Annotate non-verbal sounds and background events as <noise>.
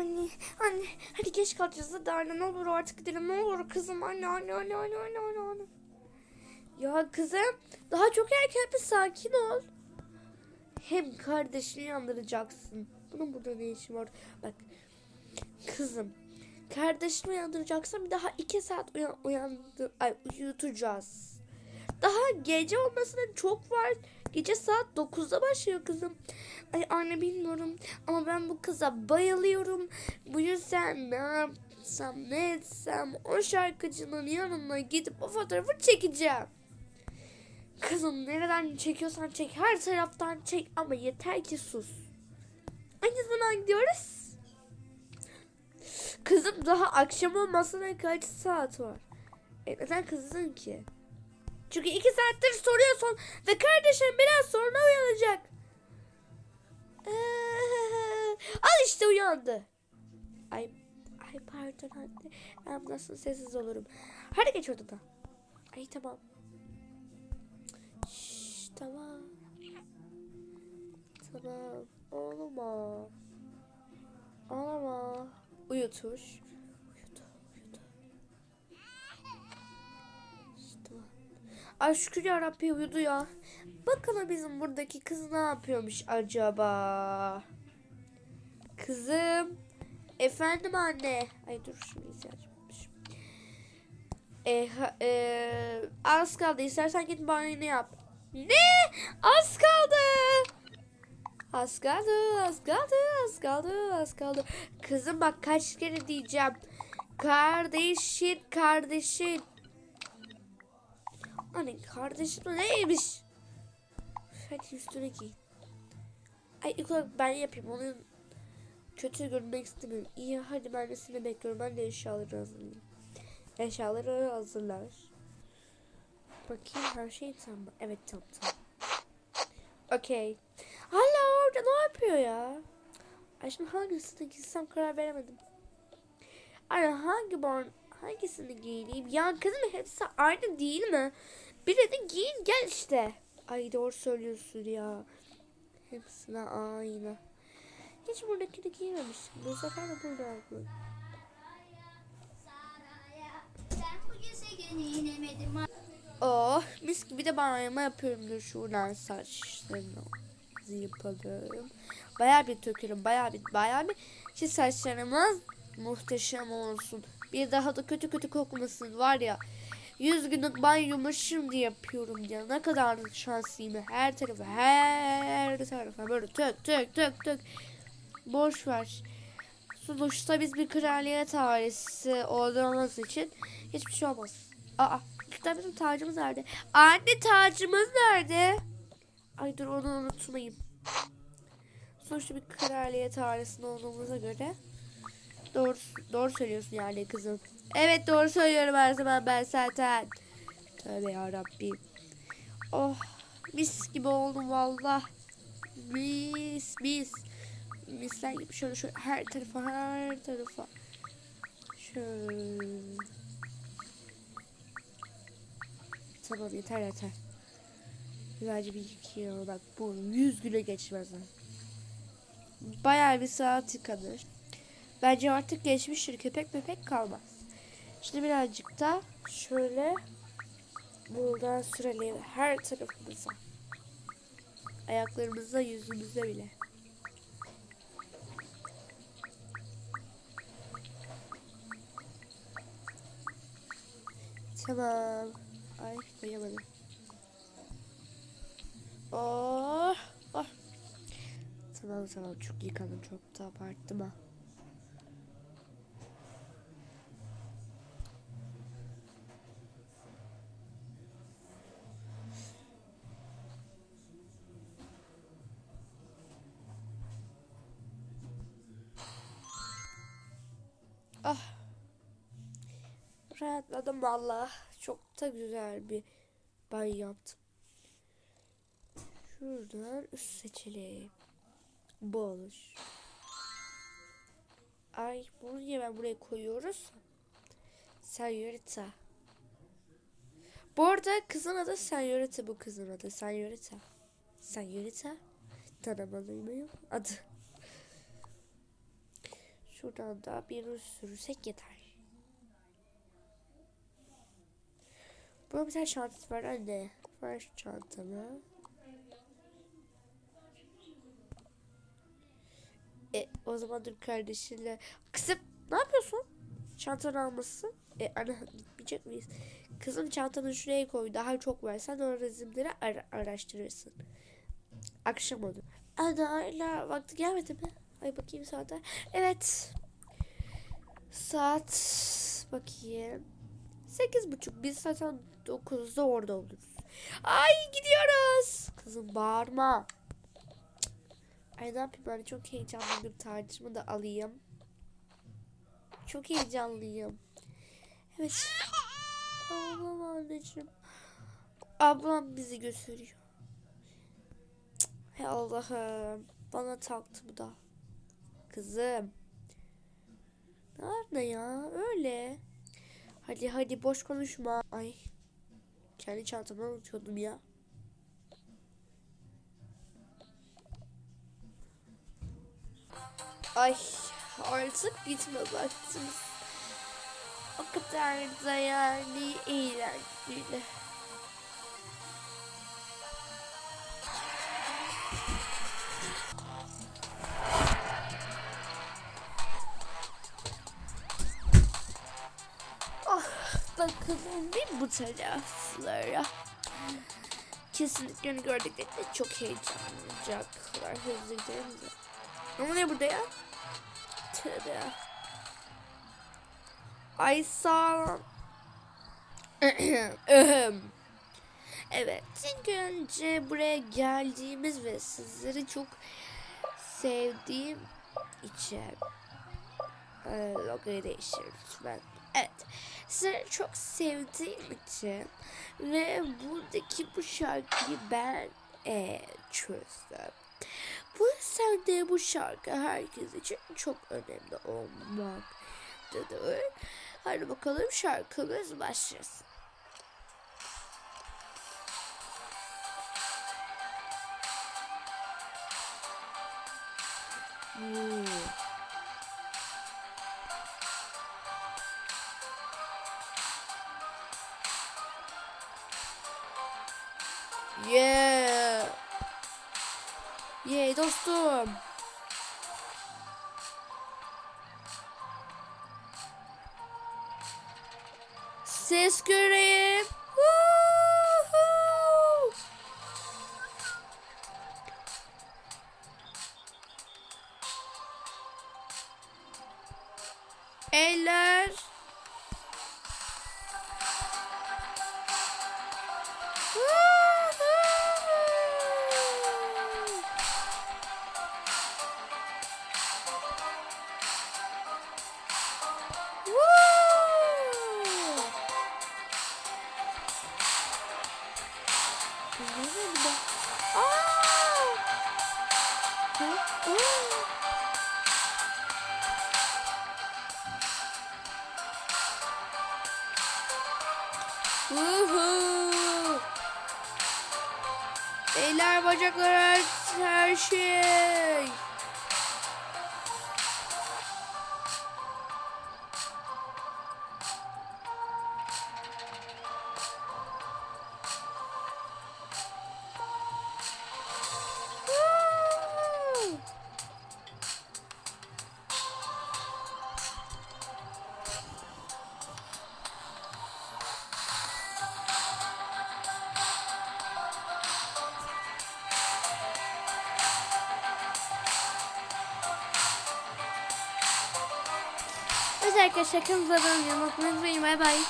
Anne, anne. Hadi geç kalacağız hadi anne. Ne olur artık gidelim. Ne olur kızım. Anne, anne, anne, anne, anne, anne, anne. Ya kızım daha çok erken bir sakin ol. Hem kardeşini yandıracaksın. Bunun burada ne işi var? Bak kızım. Kardeşini uyandıracaksın bir daha iki saat uyan, uyandı, ay, uyutacağız. Daha gece olmasına çok var. Gece saat 9'da başlıyor kızım. Ay anne bilmiyorum ama ben bu kıza bayılıyorum. Bu yüzden ne yapsam ne etsem o şarkıcının yanına gidip o fotoğrafı çekeceğim. Kızım nereden çekiyorsan çek her taraftan çek ama yeter ki sus. Hangi zaman gidiyoruz? Kızım daha akşam olmasına kaç saat var? E neden kızdın ki? Çünkü iki saattir soruyorsun ve kardeşim biraz sonra uyanacak. Ee, <laughs> al işte uyandı. Ay, ay pardon anne. Ben nasıl sessiz olurum. Hadi geç odana. Ay tamam. Şşş, tamam. Tamam. Ağlama. Ağlama. Uyutur. Ay şükür yarabbi uyudu ya. Bakalım bizim buradaki kız ne yapıyormuş acaba? Kızım. Efendim anne. Ay dur şimdi ihtiyacım. E, e, az kaldı. İstersen git banyonu yap. Ne? Az kaldı. Az kaldı, az kaldı, az kaldı, az kaldı. Kızım bak kaç kere diyeceğim. Kardeşin, kardeşin. Anne kardeşin o neymiş? Hadi üstüne giy. Ay ilk olarak ben yapayım. Onun kötü görünmek istemiyorum. İyi hadi ben de seni bekliyorum. Ben de eşyaları hazırlayayım. Eşyaları hazırlar. Bakayım her şey tamam. Evet tamam tamam. Okey. Hala orada ne yapıyor ya? Ay şimdi hangisini giysem karar veremedim. Ay hangi bon hangisini giyeyim? Ya kızım hepsi aynı değil mi? Birini giyin gel işte. Ay doğru söylüyorsun ya. Hepsine aynı. Hiç buradakini giymemiştim. Bu sefer de burada aldım. Oh mis gibi de banyomu yapıyorum. Dur şuradan saçlarını yapalım. Bayağı bir tökelim. Bayağı bir bayağı bir ki saçlarımız muhteşem olsun. Bir daha da kötü kötü kokmasın var ya. Yüz günlük banyomu şimdi yapıyorum ya. Ne kadar şanslıyım. Her tarafa her tarafa böyle tök tök tök tök. Boş ver. Sonuçta biz bir kraliyet ailesi olduğumuz için hiçbir şey olmaz. Aa, işte bizim tacımız nerede? Anne tacımız nerede? Ay dur onu unutmayayım. Sonuçta bir kraliyet ailesinde olduğumuza göre doğru doğru söylüyorsun yani kızım. Evet doğru söylüyorum her zaman ben zaten. Tövbe yarabbim. Oh mis gibi oldum valla. Mis mis. Misler gibi şöyle şöyle her tarafa her tarafa. Şöyle. Tamam yeter yeter. Güzelce bir yıkayalım. Bak bu 100 güne geçmez. Bayağı bir saat yıkanır. Bence artık geçmiştir. Köpek köpek kalmaz. Şimdi birazcık da şöyle buradan sürelim her tarafımıza. Ayaklarımıza, yüzümüze bile. Tamam. Ay koyamadım. Oh, oh. Tamam tamam çok yıkadım çok da abarttım ha. Rahatladım valla. Çok da güzel bir banyo yaptım. Şuradan üst seçelim. Bu olur. Ay bunu niye ben buraya koyuyoruz? Senyorita. Bu arada kızın adı Senyorita bu kızın adı. Senyorita. Senyorita. Tanımalıyım adı. Şuradan da bir sürsek yeter. Burada bir tane çantası var anne. Ver şu çantamı. E o zaman dur kardeşinle. Kızım ne yapıyorsun? Çantanı almışsın. E ana gitmeyecek miyiz? Kızım çantanı şuraya koy. Daha çok versen o resimleri ara- araştırırsın. Akşam oldu. Ana hala vakti gelmedi mi? Ay bakayım saate. Evet. Saat bakayım. Sekiz buçuk. Biz zaten dokuzda orada oluruz. Ay gidiyoruz. Kızım bağırma. Ay ne yapayım ben çok heyecanlıyım. Tacımı da alayım. Çok heyecanlıyım. Evet. Ablam anneciğim. Ablam bizi götürüyor. Cık, Hey Allah'ım. Bana taktı bu da. Kızım. Nerede ya? Öyle. Hadi hadi boş konuşma. Ay. Kendi çantamı unutuyordum ya. Ay artık gitme vaktimiz. O kadar da yani eğlenceli. Bu taraflara. Kesinlikle gördüklerinde çok heyecanlanacaklar. Hızlı gidelim de. Ne oluyor burada ya? Tövbe. Ay sağ <clears throat> evet. İlk önce buraya geldiğimiz ve sizleri çok sevdiğim için e, logoyu değiştir lütfen. Evet. Sizleri çok sevdiğim için ve buradaki bu şarkıyı ben e, çözdüm. Bu yüzden de bu şarkı herkes için çok önemli olmaktadır. Hadi bakalım şarkımız başlasın. Hmm. Yeah. Yeah dostum. Ses göreyim. Ha? Aa! Woohoo! Eller bacaklar her şey. Evet arkadaşlar kanalımıza abone olmayı unutmayın. Bay bay.